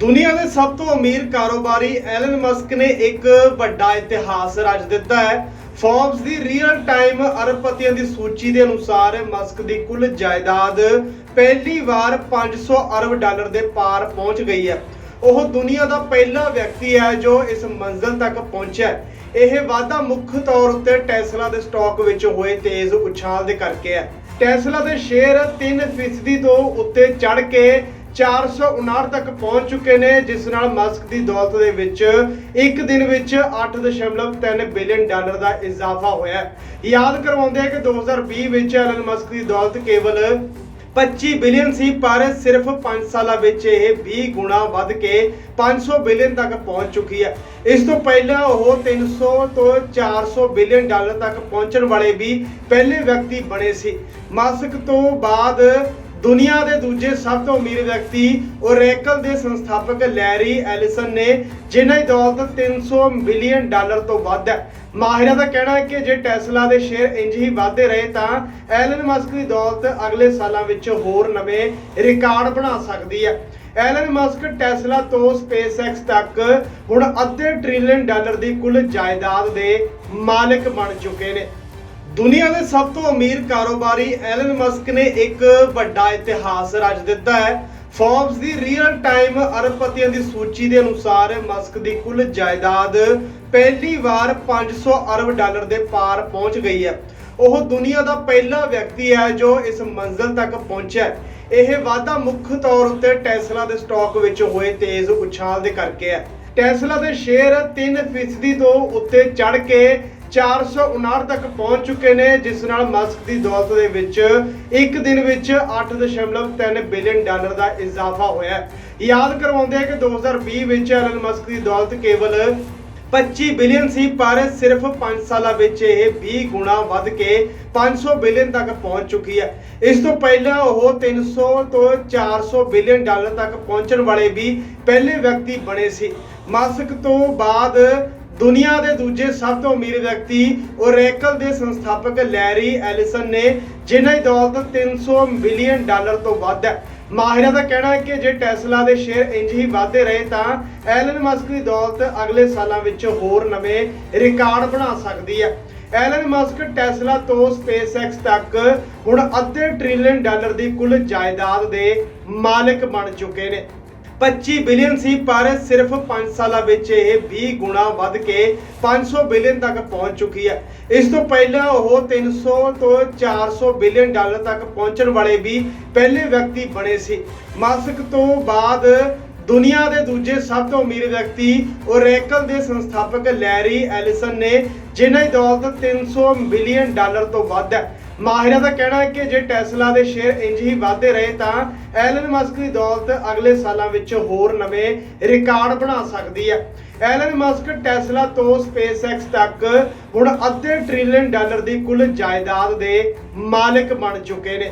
ਦੁਨੀਆ ਦੇ ਸਭ ਤੋਂ ਅਮੀਰ ਕਾਰੋਬਾਰੀ ਐਲਨ ਮਸਕ ਨੇ ਇੱਕ ਵੱਡਾ ਇਤਿਹਾਸ ਰਚ ਦਿੱਤਾ ਹੈ। ਫੋਰਬਸ ਦੀ ਰੀਅਲ ਟਾਈਮ ਅਰਬਪਤੀਆਂ ਦੀ ਸੂਚੀ ਦੇ ਅਨੁਸਾਰ ਮਸਕ ਦੀ ਕੁੱਲ ਜਾਇਦਾਦ ਪਹਿਲੀ ਵਾਰ 500 ਅਰਬ ਡਾਲਰ ਦੇ ਪਾਰ ਪਹੁੰਚ ਗਈ ਹੈ। ਉਹ ਦੁਨੀਆ ਦਾ ਪਹਿਲਾ ਵਿਅਕਤੀ ਹੈ ਜੋ ਇਸ ਮੰਜ਼ਲ ਤੱਕ ਪਹੁੰਚਿਆ ਇਹ ਵਾਧਾ ਮੁੱਖ ਤੌਰ ਉੱਤੇ ਟੈਸਲਾ ਦੇ ਸਟਾਕ ਵਿੱਚ ਹੋਏ ਤੇਜ਼ ਉਛਾਲ ਦੇ ਕਰਕੇ ਹੈ। ਟੈਸਲਾ ਦੇ ਸ਼ੇਅਰ 3% ਤੋਂ ਉੱਤੇ ਚੜ ਕੇ 459 ਤੱਕ ਪਹੁੰਚ ਚੁੱਕੇ ਨੇ, ਜਿਸ ਨਾਲ ਮਸਕ ਦੀ ਦੌਲਤ ਦੇ ਵਿੱਚ ਇੱਕ ਦਿਨ ਵਿੱਚ 8.3 ਬਿਲੀਅਨ ਡਾਲਰ ਦਾ ਇਜ਼ਾਫਾ ਹੋਇਆ ਯਾਦ ਕਰਵਾਉਂਦੇ ਆ ਕਿ 2020 ਵਿੱਚ ਐਲਨ ਮਸਕ ਦੀ ਦੌਲਤ ਕੇਵਲ 25 ਬਿਲੀਅਨ ਸੀ, ਪਰ ਸਿਰਫ 5 ਸਾਲਾਂ ਵਿੱਚ ਇਹ 20 ਗੁਣਾ ਵੱਧ ਕੇ 500 ਬਿਲੀਅਨ ਤੱਕ ਪਹੁੰਚ ਚੁੱਕੀ ਹੈ। ਇਸ ਤੋਂ ਪਹਿਲਾਂ ਉਹ 300 ਤੋਂ 400 ਬਿਲੀਅਨ ਡਾਲਰ ਤੱਕ ਪਹੁੰਚਣ ਵਾਲੇ ਵੀ ਪਹਿਲੇ ਵਿਅਕਤੀ ਬਣੇ ਸੀ। ਮਾਸਕ ਤੋਂ ਬਾਅਦ ਦੁਨੀਆ ਦੇ ਦੂਜੇ ਸਭ ਤੋਂ ਅਮੀਰ ਵਿਅਕਤੀ ਓਰੇਕਲ ਦੇ ਸੰਸਥਾਪਕ ਲੈਰੀ ਐਲਿਸਨ ਨੇ, ਜਿਨ੍ਹਾਂ ਦੀ ਦੌਲਤ 300 ਬਿਲੀਅਨ ਡਾਲਰ ਤੋਂ ਵੱਧ ਹੈ। ਮਾਹਿਰਾਂ ਦਾ ਕਹਿਣਾ ਹੈ ਕਿ ਜੇ ਟੈਸਲਾ ਦੇ ਸ਼ੇਅਰ ਇੰਜ ਹੀ ਵਧਦੇ ਰਹੇ ਤਾਂ ਐਲਨ ਮਸਕ ਦੀ ਦੌਲਤ ਅਗਲੇ ਸਾਲਾਂ ਵਿੱਚ ਹੋਰ ਨਵੇਂ ਰਿਕਾਰਡ ਬਣਾ ਸਕਦੀ ਹੈ। ਐਲਨ ਮਸਕ ਟੈਸਲਾ ਤੋਂ ਸਪੇਸਐਕਸ ਤੱਕ ਹੁਣ ਅੱਧੇ ਟ੍ਰਿਲੀਅਨ ਡਾਲਰ ਦੀ ਕੁੱਲ ਜਾਇਦਾਦ ਦੇ ਮਾਲਕ ਬਣ ਚੁੱਕੇ ਨੇ। ਦੁਨੀਆ ਦੇ ਸਭ ਤੋਂ ਅਮੀਰ ਕਾਰੋਬਾਰੀ ਐਲਨ ਮਸਕ ਨੇ ਇੱਕ ਵੱਡਾ ਇਤਿਹਾਸ ਰਚ ਦਿੱਤਾ ਹੈ। ਫੋਰਬਸ ਦੀ ਰੀਅਲ ਟਾਈਮ ਅਰਬਪਤੀਆਂ ਦੀ ਸੂਚੀ ਦੇ ਅਨੁਸਾਰ ਮਸਕ ਦੀ ਕੁੱਲ ਜਾਇਦਾਦ ਪਹਿਲੀ ਵਾਰ 500 ਅਰਬ ਡਾਲਰ ਦੇ ਪਾਰ ਪਹੁੰਚ ਗਈ ਹੈ। ਉਹ ਦੁਨੀਆ ਦਾ ਪਹਿਲਾ ਵਿਅਕਤੀ ਹੈ ਜੋ ਇਸ ਮੰਜ਼ਲ ਤੱਕ ਪਹੁੰਚਿਆ ਹੈ। ਇਹ ਵਾਧਾ ਮੁੱਖ ਤੌਰ ਉੱਤੇ ਟੈਸਲਾ ਦੇ ਸਟਾਕ ਵਿੱਚ ਹੋਏ ਤੇਜ਼ ਉਛਾਲ ਦੇ ਕਰਕੇ ਹੈ। ਟੈਸਲਾ ਦੇ ਸ਼ੇਅਰ 3% ਤੋਂ ਉੱਤੇ ਚੜ ਕੇ 459 ਤੱਕ ਪਹੁੰਚ ਚੁੱਕੇ ਨੇ, ਜਿਸ ਨਾਲ ਮਸਕ ਦੀ ਦੌਲਤ ਦੇ ਵਿੱਚ ਇੱਕ ਦਿਨ ਵਿੱਚ 8.3 ਬਿਲੀਅਨ ਡਾਲਰ ਦਾ ਇਜ਼ਾਫਾ ਹੋਇਆ ਹੈ। ਯਾਦ ਕਰਵਾਉਂਦੇ ਆ ਕਿ 2020 ਵਿੱਚ ਐਲਨ ਮਸਕ ਦੀ ਦੌਲਤ ਕੇਵਲ 25 ਬਿਲੀਅਨ ਸੀ, ਪਰ ਸਿਰਫ 5 ਸਾਲਾਂ ਵਿੱਚ ਇਹ 20 ਗੁਣਾ ਵੱਧ ਕੇ 500 ਬਿਲੀਅਨ ਤੱਕ ਪਹੁੰਚ ਚੁੱਕੀ ਹੈ। ਇਸ ਤੋਂ ਪਹਿਲਾਂ ਉਹ 300 ਤੋਂ 400 ਬਿਲੀਅਨ ਡਾਲਰ ਤੱਕ ਪਹੁੰਚਣ ਵਾਲੇ ਵੀ ਪਹਿਲੇ ਵਿਅਕਤੀ ਬਣੇ ਸੀ। ਮਾਸਕ ਤੋਂ ਬਾਅਦ ਦੁਨੀਆ ਦੇ ਦੂਜੇ ਸਭ ਤੋਂ ਅਮੀਰ ਵਿਅਕਤੀ ਓਰੇਕਲ ਦੇ ਸੰਸਥਾਪਕ ਲੈਰੀ ਐਲਿਸਨ ਨੇ, ਜਿਨ੍ਹਾਂ ਦੀ ਦੌਲਤ 300 ਬਿਲੀਅਨ ਡਾਲਰ ਤੋਂ ਵੱਧ ਹੈ। ਮਾਹਿਰਾਂ ਦਾ ਕਹਿਣਾ ਹੈ ਕਿ ਜੇ ਟੈਸਲਾ ਦੇ ਸ਼ੇਅਰ ਇੰਜ ਹੀ ਵਧਦੇ ਰਹੇ ਤਾਂ ਐਲਨ ਮਸਕ ਦੀ ਦੌਲਤ ਅਗਲੇ ਸਾਲਾਂ ਵਿੱਚ ਹੋਰ ਨਵੇਂ ਰਿਕਾਰਡ ਬਣਾ ਸਕਦੀ ਹੈ। ਐਲਨ ਮਸਕ ਟੈਸਲਾ ਤੋਂ ਸਪੇਸਐਕਸ ਤੱਕ ਹੁਣ ਅੱਧੇ ਟ੍ਰਿਲੀਅਨ ਡਾਲਰ ਦੀ ਕੁੱਲ ਜਾਇਦਾਦ ਦੇ ਮਾਲਕ ਬਣ ਚੁੱਕੇ ਨੇ। 25 ਬਿਲੀਅਨ ਸੀ, ਪਰ ਸਿਰਫ 5 ਸਾਲਾਂ ਵਿੱਚ ਇਹ 20 ਗੁਣਾ ਵੱਧ ਕੇ 500 ਬਿਲੀਅਨ ਤੱਕ ਪਹੁੰਚ ਚੁੱਕੀ ਹੈ। ਇਸ ਤੋਂ ਪਹਿਲਾਂ ਉਹ 300 ਤੋਂ 400 ਬਿਲੀਅਨ ਡਾਲਰ ਤੱਕ ਪਹੁੰਚਣ ਵਾਲੇ ਵੀ ਪਹਿਲੇ ਵਿਅਕਤੀ ਬਣੇ ਸੀ। ਮਾਸਕ ਤੋਂ ਬਾਅਦ ਦੁਨੀਆ ਦੇ ਦੂਜੇ ਸਭ ਤੋਂ ਅਮੀਰ ਵਿਅਕਤੀ ਓਰੇਕਲ ਦੇ ਸੰਸਥਾਪਕ ਲੈਰੀ ਐਲਿਸਨ ਨੇ, ਜਿਨ੍ਹਾਂ ਦੀ ਦੌਲਤ 300 ਬਿਲੀਅਨ ਡਾਲਰ ਤੋਂ ਵੱਧ ਹੈ। ਮਾਹਿਰਾਂ ਦਾ ਕਹਿਣਾ ਹੈ ਕਿ ਜੇ ਟੈਸਲਾ ਦੇ ਸ਼ੇਅਰ ਇੰਜ ਹੀ ਵਧਦੇ ਰਹੇ ਤਾਂ ਐਲਨ ਮਸਕ ਦੀ ਦੌਲਤ ਅਗਲੇ ਸਾਲਾਂ ਵਿੱਚ ਹੋਰ ਨਵੇਂ ਰਿਕਾਰਡ ਬਣਾ ਸਕਦੀ ਹੈ। ਐਲਨ ਮਸਕ ਟੈਸਲਾ ਤੋਂ ਸਪੇਸਐਕਸ ਤੱਕ ਹੁਣ ਅੱਧੇ ਟ੍ਰਿਲੀਅਨ ਡਾਲਰ ਦੀ ਕੁੱਲ ਜਾਇਦਾਦ ਦੇ ਮਾਲਕ ਬਣ ਚੁੱਕੇ ਨੇ।